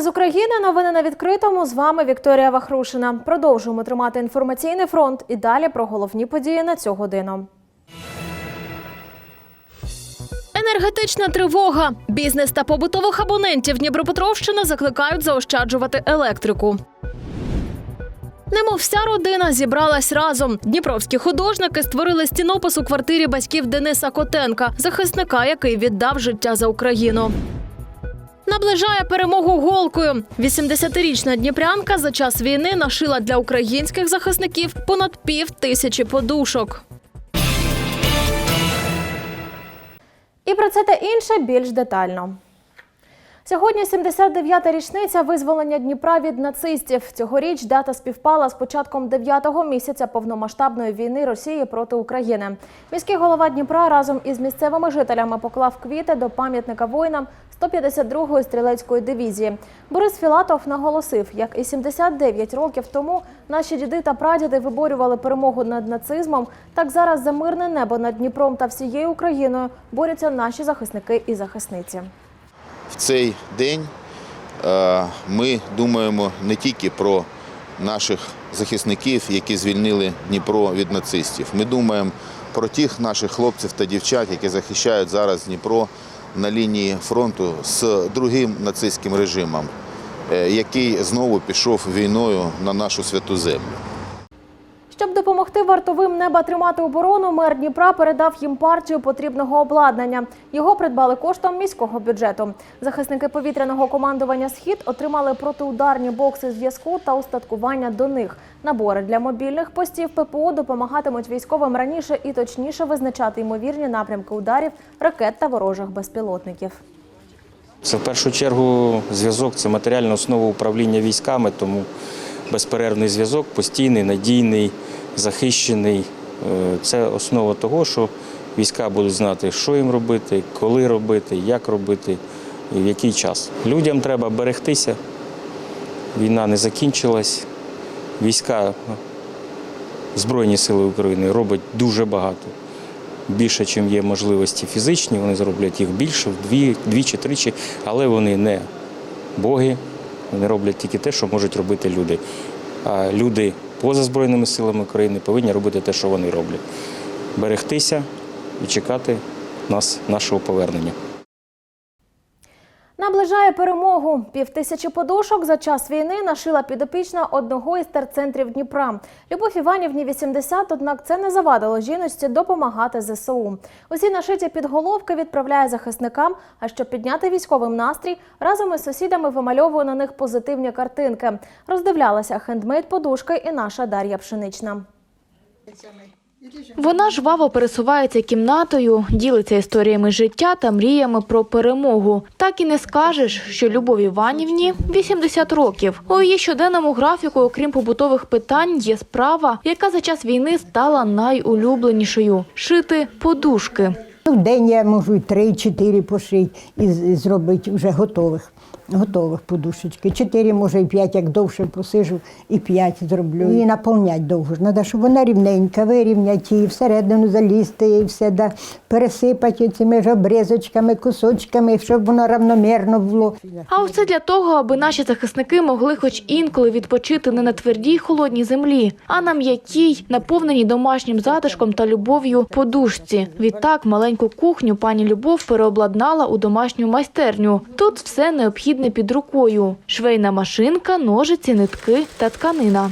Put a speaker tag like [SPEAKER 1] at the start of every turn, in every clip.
[SPEAKER 1] З України. Новини на відкритому. З вами Вікторія Вахрушина. Продовжуємо тримати інформаційний фронт і далі про головні події на цю годину. Енергетична тривога. Бізнес та побутових абонентів Дніпропетровщини закликають заощаджувати електрику. Немов вся родина зібралась разом. Дніпровські художники створили стінопис у квартирі батьків Дениса Котенка, захисника, який віддав життя за Україну. Наближає перемогу голкою. 80-річна дніпрянка за час війни нашила для українських захисників понад пів тисячі подушок. І про це та інше більш детально. Сьогодні 79-та річниця визволення Дніпра від нацистів. Цьогоріч дата співпала з початком 9-го місяця повномасштабної війни Росії проти України. Міський голова Дніпра разом із місцевими жителями поклав квіти до пам'ятника воїнам 152-ї стрілецької дивізії. Борис Філатов наголосив, як і 79 років тому наші діди та прадіди виборювали перемогу над нацизмом, так зараз за мирне небо над Дніпром та всією Україною борються наші захисники і захисниці.
[SPEAKER 2] В цей день е, ми думаємо не тільки про наших захисників, які звільнили Дніпро від нацистів. Ми думаємо про тих наших хлопців та дівчат, які захищають зараз Дніпро на лінії фронту з другим нацистським режимом, е, який знову пішов війною на нашу святу землю.
[SPEAKER 1] Щоб допомогти вартовим неба тримати оборону, мер Дніпра передав їм партію потрібного обладнання. Його придбали коштом міського бюджету. Захисники повітряного командування Схід отримали протиударні бокси зв'язку та устаткування до них. Набори для мобільних постів ППО допомагатимуть військовим раніше і точніше визначати ймовірні напрямки ударів ракет та ворожих безпілотників.
[SPEAKER 3] Це в першу чергу зв'язок це матеріальна основа управління військами, тому безперервний зв'язок, постійний, надійний, захищений. Е, Це основа того, що війська будуть знати, що їм робити, коли робити, як робити і в який час. Людям треба берегтися. Війна не закінчилась. Війська Збройні сили України роблять дуже багато. Більше, чим є можливості фізичні, вони зроблять їх більше, вдві, двічі, тричі, але вони не боги, вони роблять тільки те, що можуть робити люди. А люди поза Збройними силами України повинні робити те, що вони роблять. Берегтися і чекати нас, нашого повернення.
[SPEAKER 1] Наближає перемогу. Півтисячі подушок за час війни нашила підопічна одного із терцентрів Дніпра. Любов Іванівні 80, однак це не завадило жіночці допомагати ЗСУ. Усі нашиті підголовки відправляє захисникам. А щоб підняти військовим настрій, разом із сусідами вимальовує на них позитивні картинки. Роздивлялася хендмейд подушки і наша Дар'я Пшенична.
[SPEAKER 4] Вона жваво пересувається кімнатою, ділиться історіями життя та мріями про перемогу. Так і не скажеш, що Любові Іванівні 80 років. У її щоденному графіку, окрім побутових питань, є справа, яка за час війни стала найулюбленішою шити подушки.
[SPEAKER 5] В день я можу і три-чотири пошити і і зробити вже готових. Готових подушечки. Чотири, може, і п'ять, як довше посижу, і п'ять зроблю. І наповнять довго. Треба, щоб вона рівненька, вирівняти її, всередину залізти і все, да, пересипати цими ж обрізочками, кусочками, щоб воно равномірно було.
[SPEAKER 4] А усе для того, аби наші захисники могли хоч інколи відпочити не на твердій холодній землі, а на м'якій, наповненій домашнім затишком та любов'ю подушці. Відтак маленьку кухню пані Любов переобладнала у домашню майстерню. Тут все необхідне під рукою: швейна машинка, ножиці, нитки та тканина.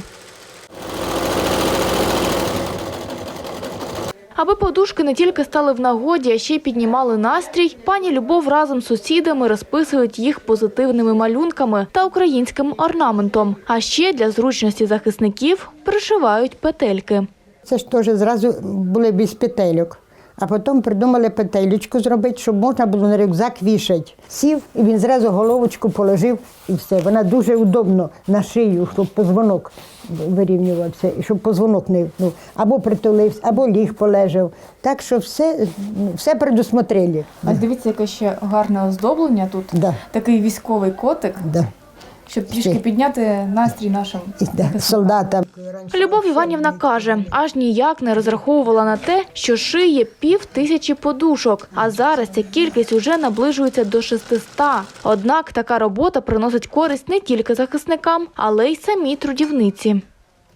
[SPEAKER 4] Аби подушки не тільки стали в нагоді, а ще й піднімали настрій, пані Любов разом з сусідами розписують їх позитивними малюнками та українським орнаментом. А ще для зручності захисників пришивають петельки.
[SPEAKER 5] Це ж теж зразу були без петельок. А потім придумали петелечку зробити, щоб можна було на рюкзак вішати. Сів, і він зразу головочку положив і все. Вона дуже удобно на шию, щоб позвонок вирівнювався, і щоб позвонок не ну, або притулився, або ліг полежав. Так що все, все предусмотрели.
[SPEAKER 6] А дивіться, яке ще гарне оздоблення тут.
[SPEAKER 5] Да.
[SPEAKER 6] Такий військовий котик.
[SPEAKER 5] Да.
[SPEAKER 6] Щоб трішки підняти настрій нашим
[SPEAKER 5] да, солдатам.
[SPEAKER 4] Любов Іванівна каже, аж ніяк не розраховувала на те, що шиє пів тисячі подушок, а зараз ця кількість уже наближується до 600. Однак така робота приносить користь не тільки захисникам, але й самій трудівниці.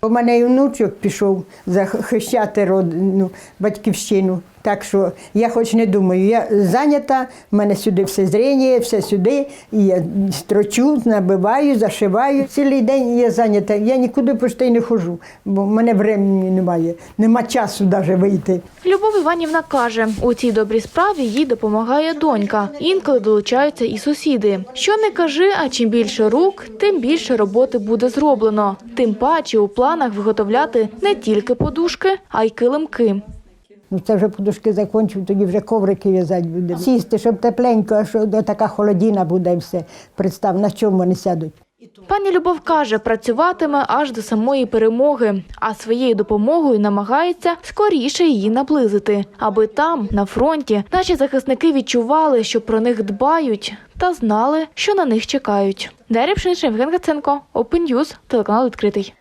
[SPEAKER 5] У мене і внучок пішов захищати родину, батьківщину. Так що я хоч не думаю, я зайнята, в мене сюди все зріння, все сюди, і я строчу, набиваю, зашиваю. Цілий день я зайнята. Я нікуди почти не ходжу, бо в мене времени немає, нема часу навіть вийти.
[SPEAKER 4] Любов Іванівна каже, у цій добрій справі їй допомагає донька. Інколи долучаються і сусіди. Що не кажи, а чим більше рук, тим більше роботи буде зроблено. Тим паче у планах виготовляти не тільки подушки, а й килимки.
[SPEAKER 5] Ну це вже подушки закінчив, тоді вже коврики в'язати будемо. Сісти, щоб тепленько, а що до така холодіна буде і все. Представ, на чому вони сядуть.
[SPEAKER 4] Пані Любов каже, працюватиме аж до самої перемоги, а своєю допомогою намагається скоріше її наблизити, аби там, на фронті, наші захисники відчували, що про них дбають, та знали, що на них чекають. Дар'я Пшенична, Євген Гаценко, телеканал відкритий.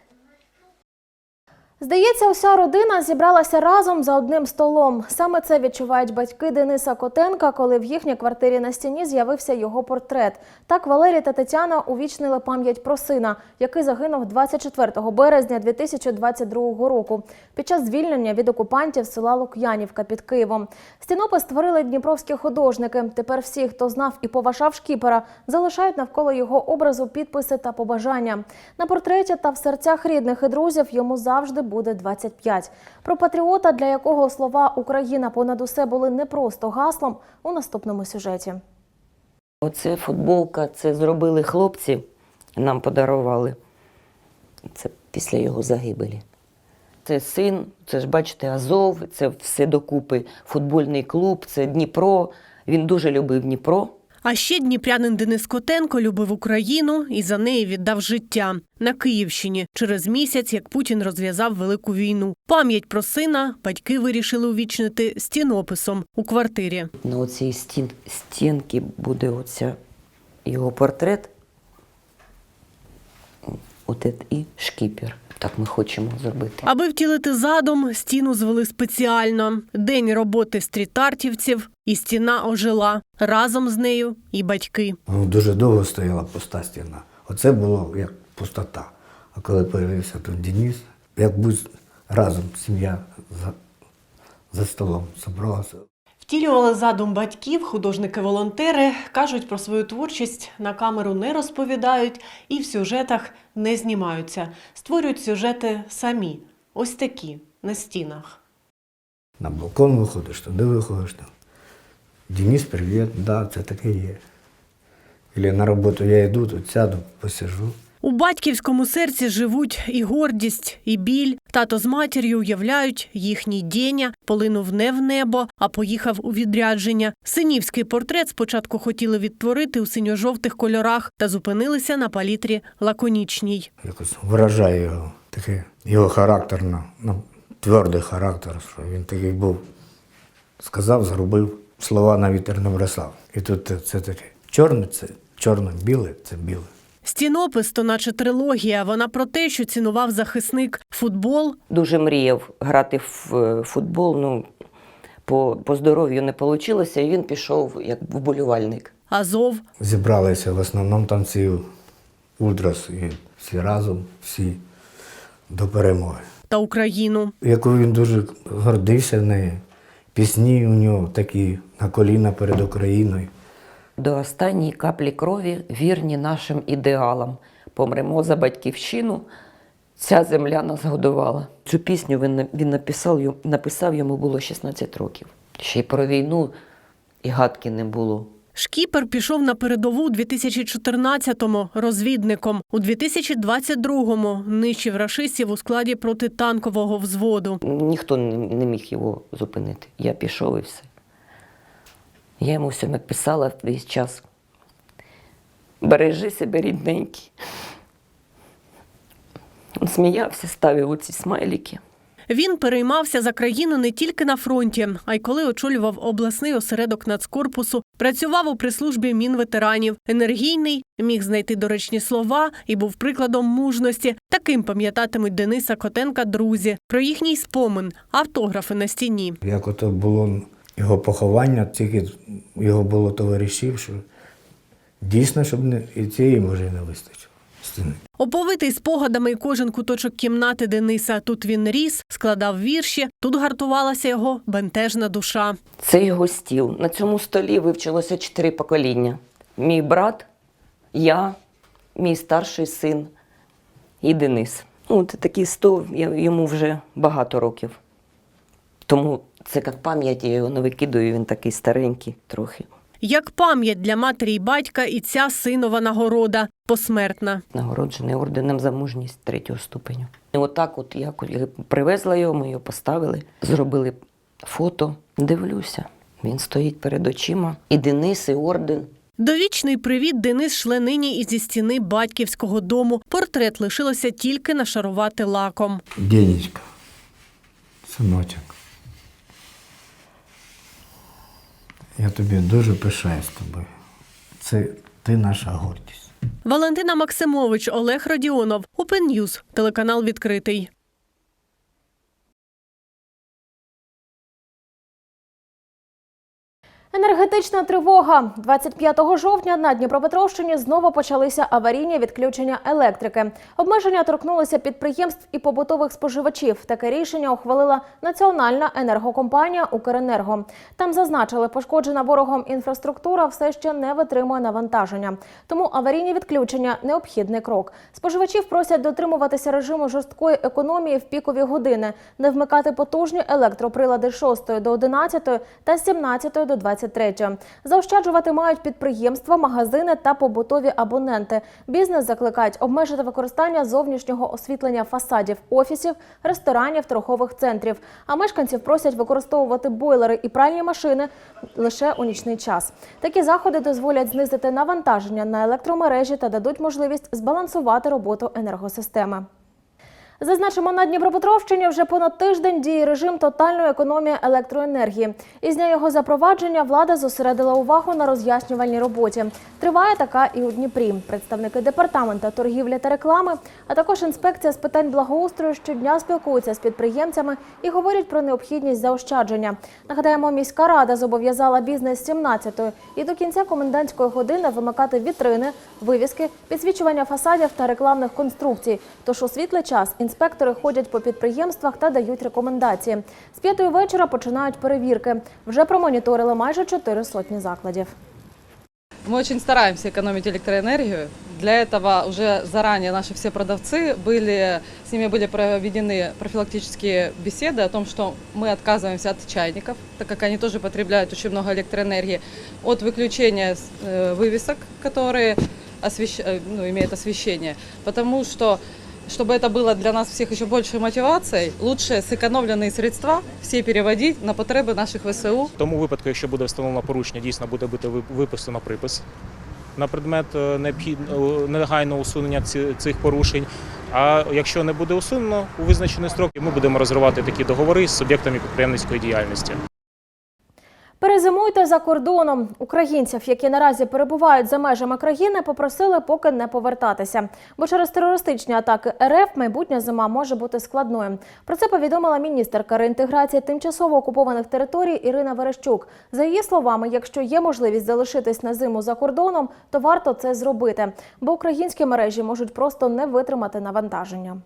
[SPEAKER 1] Здається, уся родина зібралася разом за одним столом. Саме це відчувають батьки Дениса Котенка, коли в їхній квартирі на стіні з'явився його портрет. Так Валерій та Тетяна увічнили пам'ять про сина, який загинув 24 березня 2022 року під час звільнення від окупантів села Лук'янівка під Києвом. Стінопис створили дніпровські художники. Тепер всі, хто знав і поважав шкіпера, залишають навколо його образу підписи та побажання. На портреті та в серцях рідних і друзів йому завжди буде 25. Про патріота, для якого слова Україна понад усе були не просто гаслом, у наступному сюжеті.
[SPEAKER 7] Оце футболка, це зробили хлопці, нам подарували. Це після його загибелі. Це син, це ж бачите, Азов, це все докупи. Футбольний клуб, це Дніпро. Він дуже любив Дніпро.
[SPEAKER 8] А ще дніпрянин Денис Котенко любив Україну і за неї віддав життя на Київщині через місяць, як Путін розв'язав велику війну. Пам'ять про сина батьки вирішили увічнити стінописом у квартирі.
[SPEAKER 7] На оцій стін, стінці буде оця його портрет. От це і шкіпер. Так ми хочемо зробити.
[SPEAKER 8] Аби втілити задум, стіну звели спеціально. День роботи стріт-артівців, і стіна ожила разом з нею і батьки.
[SPEAKER 9] Ну, дуже довго стояла пуста стіна. Оце було як пустота. А коли з'явився тут Денис, як будь разом сім'я за, за столом зібралася.
[SPEAKER 8] Втілювали задум батьків, художники-волонтери кажуть про свою творчість на камеру не розповідають і в сюжетах не знімаються. Створюють сюжети самі, ось такі на стінах.
[SPEAKER 9] На балкон виходиш, туди виходиш. Денис, привіт, да, це таке є. Или на роботу я йду, тут сяду, посижу.
[SPEAKER 8] У батьківському серці живуть і гордість, і біль. Тато з матір'ю уявляють, їхній Деня полинув не в небо, а поїхав у відрядження. Синівський портрет спочатку хотіли відтворити у синьо-жовтих кольорах та зупинилися на палітрі лаконічній.
[SPEAKER 9] Якось виражає його, таке, його характерно, ну, твердий характер, що він такий був. Сказав, зробив, слова на вітер не бросав. І тут це таке. Чорне це чорно-біле це біле.
[SPEAKER 8] Стінопис то наче трилогія. Вона про те, що цінував захисник футбол,
[SPEAKER 7] Дуже мріяв грати в е, футбол. Ну, по, по здоров'ю не вийшло, і він пішов як вболівальник.
[SPEAKER 8] Азов,
[SPEAKER 9] Зібралися в основному там ці ультрас, і всі разом, всі до перемоги.
[SPEAKER 8] та Україну.
[SPEAKER 9] Яку він дуже гордився нею. Пісні у нього такі на коліна перед Україною.
[SPEAKER 7] До останньої каплі крові вірні нашим ідеалам. Помремо за батьківщину. Ця земля нас годувала. Цю пісню він, він написав, написав, йому було 16 років. Ще й про війну і гадки не було.
[SPEAKER 8] Шкіпер пішов на передову у 2014-му розвідником. У 2022-му нищив рашистів у складі протитанкового взводу.
[SPEAKER 7] Ніхто не, міг його зупинити. Я пішов і все. Я йому все написала весь час. Бережи себе, рідненький. Сміявся, ставив оці смайлики.
[SPEAKER 8] Він переймався за країну не тільки на фронті, а й коли очолював обласний осередок нацкорпусу, працював у прислужбі мінветеранів. Енергійний, міг знайти доречні слова і був прикладом мужності. Таким пам'ятатимуть Дениса Котенка друзі. Про їхній спомин, автографи на стіні.
[SPEAKER 9] Як ото було його поховання, тільки його було товаришів, що дійсно, щоб не, і цієї може не вистачило стіни.
[SPEAKER 8] Оповитий спогадами і кожен куточок кімнати Дениса. Тут він ріс, складав вірші, тут гартувалася його бентежна душа.
[SPEAKER 7] Це його стіл. На цьому столі вивчилося чотири покоління: мій брат, я, мій старший син і Денис. Ну, це такий стол, йому вже багато років. Тому це як пам'ять, я його не викидаю, він такий старенький трохи.
[SPEAKER 8] Як пам'ять для матері й батька, і ця синова нагорода посмертна.
[SPEAKER 7] Нагороджений орденом за мужність третього ступеню. І отак, от я привезла його, ми його поставили, зробили фото. Дивлюся, він стоїть перед очима. І Денис, і орден.
[SPEAKER 8] Довічний привіт Денис шле нині і зі стіни батьківського дому. Портрет лишилося тільки нашарувати лаком.
[SPEAKER 9] Денечка, синочок. Я тобі дуже пишаюсь тобою. Це ти наша гордість.
[SPEAKER 8] Валентина Максимович, Олег Радіонов, Open News, телеканал відкритий.
[SPEAKER 1] Енергетична тривога 25 жовтня на Дніпропетровщині знову почалися аварійні відключення електрики. Обмеження торкнулися підприємств і побутових споживачів. Таке рішення ухвалила національна енергокомпанія Укренерго. Там зазначили, пошкоджена ворогом інфраструктура все ще не витримує навантаження. Тому аварійні відключення необхідний крок. Споживачів просять дотримуватися режиму жорсткої економії в пікові години, не вмикати потужні електроприлади з 6 до 11 та з 17 до 23. Заощаджувати мають підприємства, магазини та побутові абоненти. Бізнес закликають обмежити використання зовнішнього освітлення фасадів офісів, ресторанів, торгових центрів. А мешканців просять використовувати бойлери і пральні машини лише у нічний час. Такі заходи дозволять знизити навантаження на електромережі та дадуть можливість збалансувати роботу енергосистеми. Зазначимо, на Дніпропетровщині вже понад тиждень діє режим тотальної економії електроенергії. Із дня його запровадження влада зосередила увагу на роз'яснювальній роботі. Триває така і у Дніпрі. Представники департамента торгівлі та реклами, а також інспекція з питань благоустрою щодня спілкуються з підприємцями і говорять про необхідність заощадження. Нагадаємо, міська рада зобов'язала бізнес з 17-ї і до кінця комендантської години вимикати вітрини, вивіски, підсвічування фасадів та рекламних конструкцій. Тож у світлий час інспектори ходять по підприємствах та дають рекомендації. З п'ятої вечора починають перевірки. Вже промоніторили майже чотири сотні закладів.
[SPEAKER 10] Мы очень стараемся экономить электроэнергию. Для этого уже заранее наши все продавцы были, с ними были проведены профилактические беседы о том, что мы отказываемся от чайников, так как они тоже потребляют очень много электроэнергии, от выключения э, вывесок, которые освещ- э, ну, имеют освещение, потому что чтобы это было для нас всех еще большей мотивацией, лучше сэкономленные средства все переводить на потребы наших ВСУ,
[SPEAKER 11] В тому випадку, якщо буде встановлено порушення, дійсно буде бути ви- виписано припис на предмет е, необхідного негайного усунення ці- цих порушень. А якщо не буде усунено у визначений строк, ми будемо розривати такі договори з суб'єктами підприємницької діяльності.
[SPEAKER 1] Перезимуйте за кордоном. Українців, які наразі перебувають за межами країни, попросили поки не повертатися. Бо через терористичні атаки РФ майбутня зима може бути складною. Про це повідомила міністерка реінтеграції тимчасово окупованих територій Ірина Верещук. За її словами, якщо є можливість залишитись на зиму за кордоном, то варто це зробити, бо українські мережі можуть просто не витримати навантаження.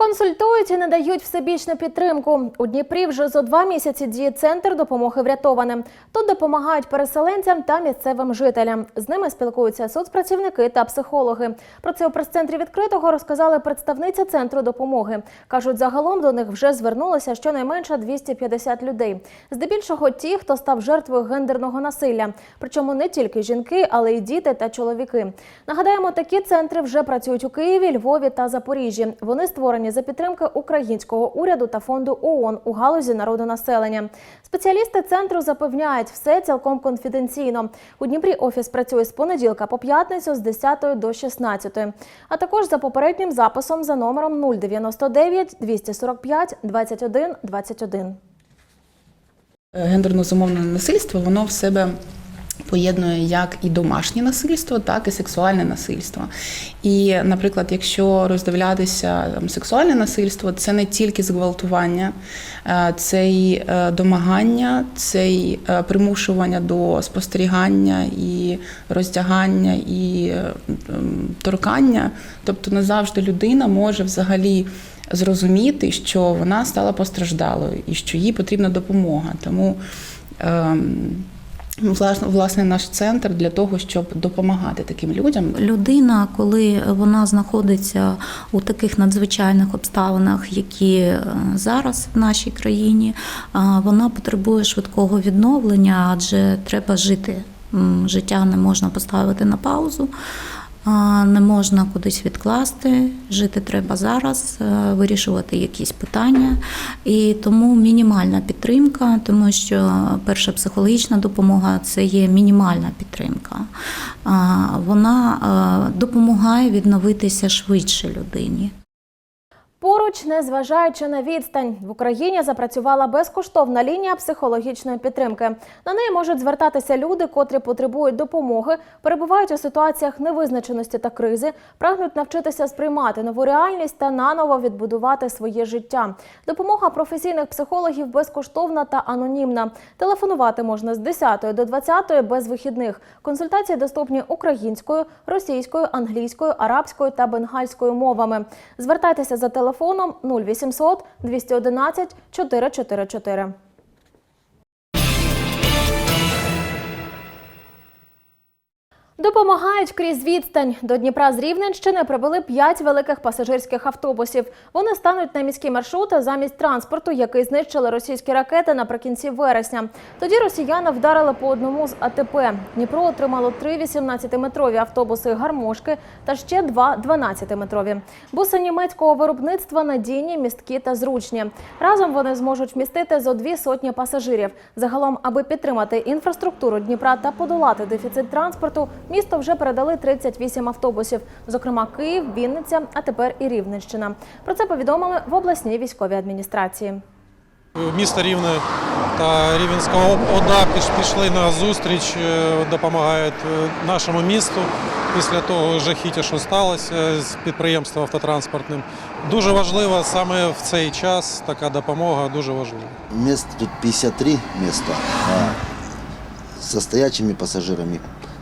[SPEAKER 1] Консультують і надають всебічну підтримку. У Дніпрі вже зо два місяці діє центр допомоги врятованим. Тут допомагають переселенцям та місцевим жителям. З ними спілкуються соцпрацівники та психологи. Про це у прес-центрі відкритого розказали представниці центру допомоги. кажуть, загалом до них вже звернулося щонайменше 250 людей. Здебільшого ті, хто став жертвою гендерного насилля. Причому не тільки жінки, але й діти та чоловіки. Нагадаємо, такі центри вже працюють у Києві, Львові та Запоріжжі. Вони створені за підтримки українського уряду та фонду ООН у галузі народонаселення. Спеціалісти центру запевняють, все цілком конфіденційно. У Дніпрі офіс працює з понеділка по п'ятницю з 10 до 16, а також за попереднім записом за номером 099 245 21 21.
[SPEAKER 12] Гендерно зумовлене насильство воно в себе поєднує як і домашнє насильство, так і сексуальне насильство. І, наприклад, якщо роздивлятися там, сексуальне насильство, це не тільки зґвалтування, е, це й е, домагання, це й е, примушування до спостерігання і роздягання і торкання. Тобто не завжди людина може взагалі зрозуміти, що вона стала постраждалою і що їй потрібна допомога. Тому ем, власне, власне наш центр для того, щоб допомагати таким людям.
[SPEAKER 13] Людина, коли вона знаходиться у таких надзвичайних обставинах, які е, зараз в нашій країні, вона потребує швидкого відновлення, адже треба жити. Життя не можна поставити на паузу. Не можна кудись відкласти, жити треба зараз, е, вирішувати якісь питання. І тому мінімальна підтримка, тому що перша психологічна допомога це є мінімальна підтримка. Вона е, допомагає відновитися швидше людині.
[SPEAKER 1] Поруч, незважаючи на відстань, в Україні запрацювала безкоштовна лінія психологічної підтримки. На неї можуть звертатися люди, котрі потребують допомоги, перебувають у ситуаціях невизначеності та кризи, прагнуть навчитися сприймати нову реальність та наново відбудувати своє життя. Допомога професійних психологів безкоштовна та анонімна. Телефонувати можна з 10 до 20 без вихідних. Консультації доступні українською, російською, англійською, арабською та бенгальською мовами. Звертайтеся за телефоном 0800 211 444. Допомагають крізь відстань. До Дніпра з Рівненщини прибули п'ять великих пасажирських автобусів. Вони стануть на міські маршрути замість транспорту, який знищили російські ракети наприкінці вересня. Тоді росіяни вдарили по одному з АТП. Дніпро отримало три 18-метрові автобуси гармошки та ще два 12-метрові. Буси німецького виробництва надійні, місткі та зручні. Разом вони зможуть вмістити зо дві сотні пасажирів. Загалом, аби підтримати інфраструктуру Дніпра та подолати дефіцит транспорту, місто вже передали 38 автобусів, зокрема Київ, Вінниця, а тепер і Рівненщина. Про це повідомили в обласній військовій адміністрації.
[SPEAKER 14] Місто Рівне та Рівненська ОДА пішли на зустріч, е, допомагають е, нашому місту після того жахіття, що сталося з підприємством автотранспортним. Дуже важливо саме в цей час така допомога дуже важлива.
[SPEAKER 15] Мест тут 53 места, а со стоячими пассажирами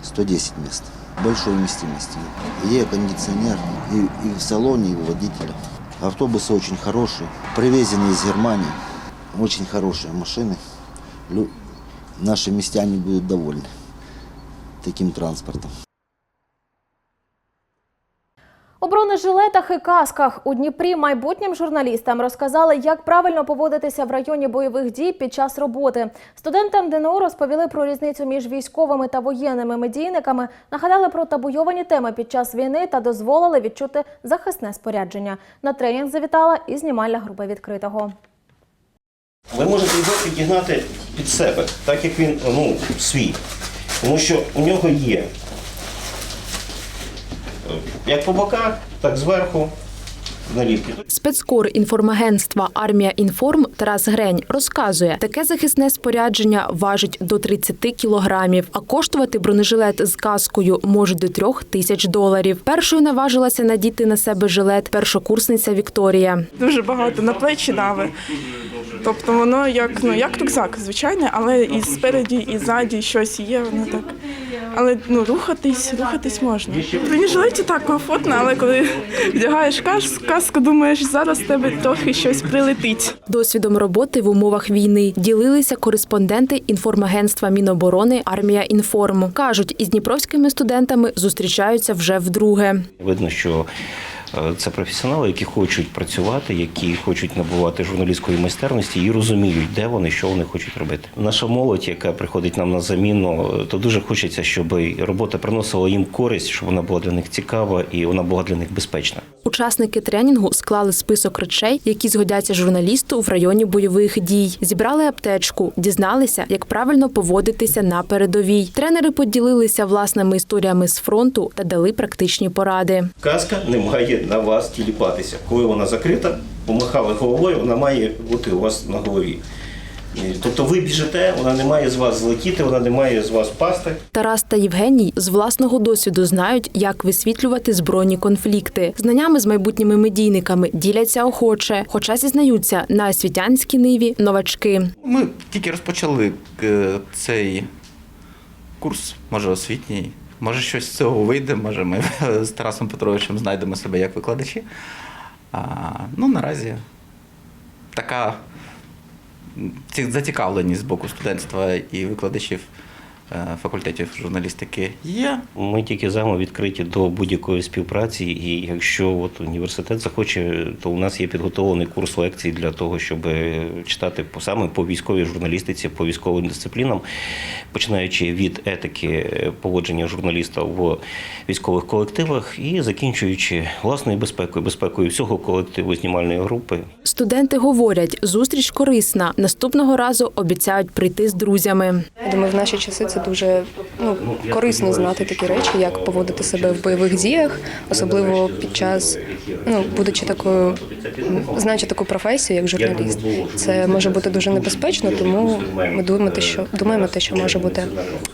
[SPEAKER 15] 110 мест. Большой вместимости. И кондиционер, и, и в салоне, и у водителя. Автобусы очень хорошие, привезены из Германии. Очень хорошие машины. Лю- Наши местяне будут довольны таким транспортом.
[SPEAKER 1] У бронежилетах і касках у Дніпрі майбутнім журналістам розказали, як правильно поводитися в районі бойових дій під час роботи. Студентам ДНУ розповіли про різницю між військовими та воєнними медійниками, нагадали про табуйовані теми під час війни та дозволили відчути захисне спорядження. На тренінг завітала і знімальна група відкритого.
[SPEAKER 16] Ви можете його підігнати під себе, так як він ну, свій. Тому що у нього є як по боках, так зверху наліпки.
[SPEAKER 17] Спецкор інформагентства Армія Інформ Тарас Грень розказує, таке захисне спорядження важить до 30 кілограмів, а коштувати бронежилет з каскою може до трьох тисяч доларів. Першою наважилася надіти на себе жилет першокурсниця Вікторія.
[SPEAKER 18] Дуже багато на плечі дави. Тобто воно як ну як рюкзак, звичайно, але і спереді, і ззаді щось є, воно так. Але ну рухатись, рухатись можна. В бронежилеті так комфортно, але коли вдягаєш кас- каску, думаєш, зараз тебе трохи щось прилетить.
[SPEAKER 17] Досвідом роботи в умовах війни ділилися кореспонденти інформагентства Міноборони Армія Інформ. кажуть, із дніпровськими студентами зустрічаються вже вдруге.
[SPEAKER 16] Видно, що Це професіонали, які хочуть працювати, які хочуть набувати журналістської майстерності і розуміють, де вони, що вони хочуть робити. Наша молодь, яка приходить нам на заміну, е, то дуже хочеться, щоб робота приносила їм користь, щоб вона була для них цікава і вона була для них безпечна.
[SPEAKER 17] Учасники тренінгу склали список речей, які згодяться журналісту в районі бойових дій. Зібрали аптечку, дізналися, як правильно поводитися на передовій. Тренери поділилися власними історіями з фронту та дали практичні поради.
[SPEAKER 16] Каска не на вас тіліпатися. Коли вона закрита, помахали головою, вона має бути у вас на голові. Тобто ви біжите, вона не має з вас злетіти, вона не має з вас пасти.
[SPEAKER 17] Тарас та Євгеній з власного досвіду знають, як висвітлювати збройні конфлікти. Знаннями з майбутніми медійниками діляться охоче, хоча зізнаються на освітянській ниві новачки.
[SPEAKER 19] Ми тільки розпочали е, цей курс, може освітній. Може, щось з цього вийде, може ми з Тарасом Петровичем знайдемо себе як викладачі. А, ну, наразі така зацікавленість з боку студентства і викладачів факультетів журналістики є.
[SPEAKER 16] Ми тільки за ми відкриті до будь-якої співпраці, і якщо от університет захоче, то у нас є підготовлений курс лекцій для того, щоб читати по саме по військовій журналістиці, по військовим дисциплінам, починаючи від етики поводження журналіста в військових колективах і закінчуючи власною безпекою, безпекою всього колективу знімальної групи.
[SPEAKER 17] Студенти говорять, зустріч корисна. Наступного разу обіцяють прийти з друзями.
[SPEAKER 20] Я думаю, в наші часи це дуже ну, корисно знати такі речі, як поводити себе в бойових діях, особливо під час, ну, будучи такою, знаючи таку професію, як журналіст. Це може бути дуже небезпечно, тому ми думаємо, те, що думаємо те, що може бути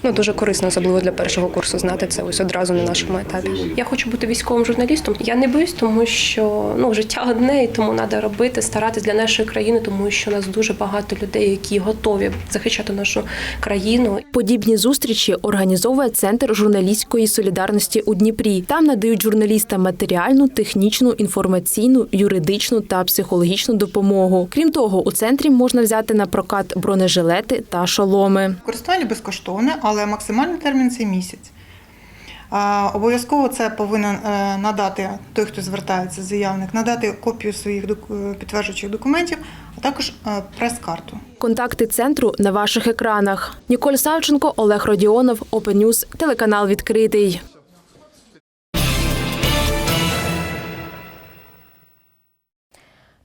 [SPEAKER 20] ну дуже корисно, особливо для першого курсу, знати це ось одразу на нашому етапі. Я хочу бути військовим журналістом. Я не боюсь, тому що ну життя одне, і тому треба робити, старатись для нашої країни, тому що у нас дуже багато людей, які готові захищати нашу країну.
[SPEAKER 17] Подібні зустрічі організовує центр журналістської солідарності у Дніпрі. Там надають журналістам матеріальну, технічну, інформаційну, юридичну та психологічну допомогу. Крім того, у центрі можна взяти на прокат бронежилети та шоломи.
[SPEAKER 21] Користування безкоштовне, але максимальний термін це місяць. Обов'язково це повинен е, надати той, хто звертається, заявник, надати копію своїх е, підтверджуючих документів, а також е, прес-карту.
[SPEAKER 17] Контакти центру на ваших екранах. Ніколь Савченко, Олег Родіонов, Open News, телеканал відкритий.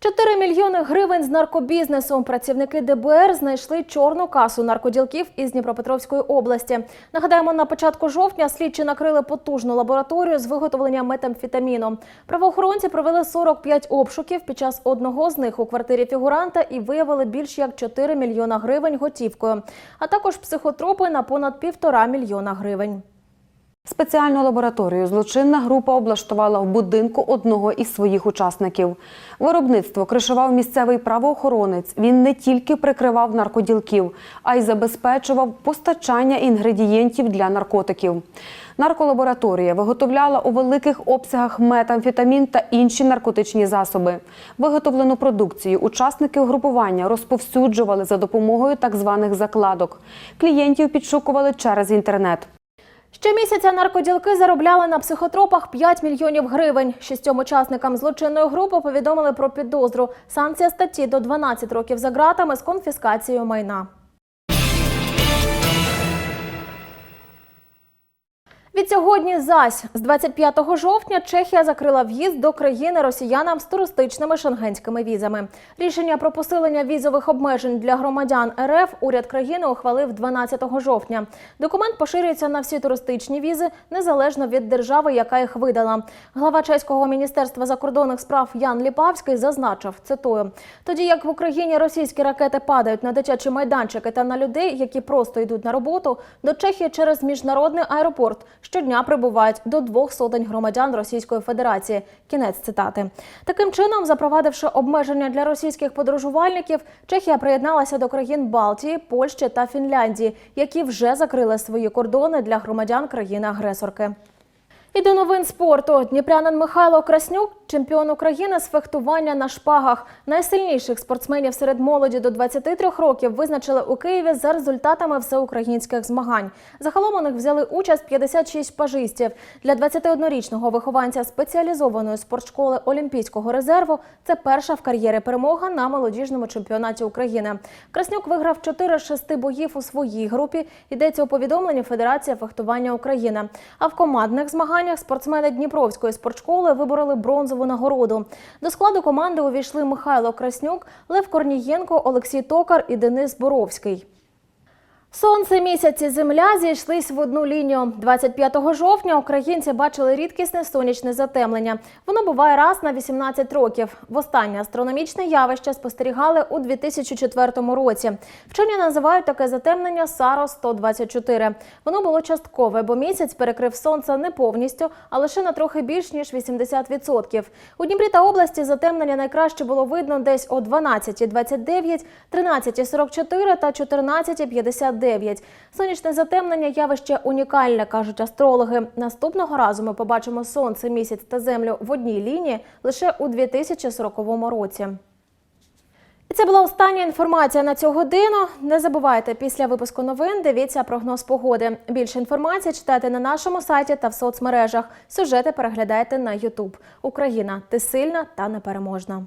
[SPEAKER 1] Чотири мільйони гривень з наркобізнесу. Працівники ДБР знайшли чорну касу наркоділків із Дніпропетровської області. Нагадаємо, на початку жовтня слідчі накрили потужну лабораторію з виготовлення метамфетаміну. Правоохоронці провели 45 обшуків. Під час одного з них у квартирі фігуранта і виявили більш як 4 мільйона гривень готівкою, а також психотропи на понад півтора мільйона гривень.
[SPEAKER 22] Спеціальну лабораторію злочинна група облаштувала в будинку одного із своїх учасників. Виробництво кришував місцевий правоохоронець. Він не тільки прикривав наркоділків, а й забезпечував постачання інгредієнтів для наркотиків. Нарколабораторія виготовляла у великих обсягах метамфетамін та інші наркотичні засоби. Виготовлену продукцію учасники угрупування розповсюджували за допомогою так званих закладок. Клієнтів підшукували через інтернет.
[SPEAKER 1] Щомісяця наркоділки заробляли на психотропах 5 мільйонів гривень. Шістьом учасникам злочинної групи повідомили про підозру. Санкція статті до 12 років за ґратами з конфіскацією майна. Від сьогодні зась з 25 жовтня Чехія закрила в'їзд до країни росіянам з туристичними шенгенськими візами. Рішення про посилення візових обмежень для громадян РФ уряд країни ухвалив 12 жовтня. Документ поширюється на всі туристичні візи незалежно від держави, яка їх видала. Глава чеського міністерства закордонних справ Ян Ліпавський зазначив, цитую: тоді як в Україні російські ракети падають на дитячі майданчики та на людей, які просто йдуть на роботу, до Чехії через міжнародний аеропорт щодня прибувають до двох сотень громадян Російської Федерації. Кінець цитати. Таким чином, запровадивши обмеження для російських подорожувальників, Чехія приєдналася до країн Балтії, Польщі та Фінляндії, які вже закрили свої кордони для громадян країни-агресорки. І до новин спорту. Дніпрянин Михайло Краснюк Чемпіон України з фехтування на шпагах. Найсильніших спортсменів серед молоді до 23 років визначили у Києві за результатами всеукраїнських змагань. Загалом у них взяли участь 56 шпажистів. Для 21-річного вихованця спеціалізованої спортшколи Олімпійського резерву це перша в кар'єрі перемога на молодіжному чемпіонаті України. Краснюк виграв 4 з 6 боїв у своїй групі. Йдеться у повідомленні Федерації фехтування України. А в командних змаганнях спортсмени Дніпровської спортшколи вибороли бронзову нагороду. До складу команди увійшли Михайло Краснюк, Лев Корнієнко, Олексій Токар і Денис Боровський. Сонце, місяць і земля зійшлись в одну лінію. 25 жовтня українці бачили рідкісне сонячне затемнення. Воно буває раз на 18 років. Востаннє астрономічне явище спостерігали у 2004 році. Вчені називають таке затемнення Саро 124. Воно було часткове, бо місяць перекрив сонце не повністю, а лише на трохи більш ніж 80%. У Дніпрі та області затемнення найкраще було видно десь о 12.29, 13.44 та 14.59. Сонячне затемнення явище унікальне, кажуть астрологи. Наступного разу ми побачимо сонце, місяць та землю в одній лінії лише у 2040 році. І це була остання інформація на цю годину. Не забувайте, після випуску новин дивіться прогноз погоди. Більше інформації читайте на нашому сайті та в соцмережах. Сюжети переглядайте на YouTube. Україна ти сильна та непереможна.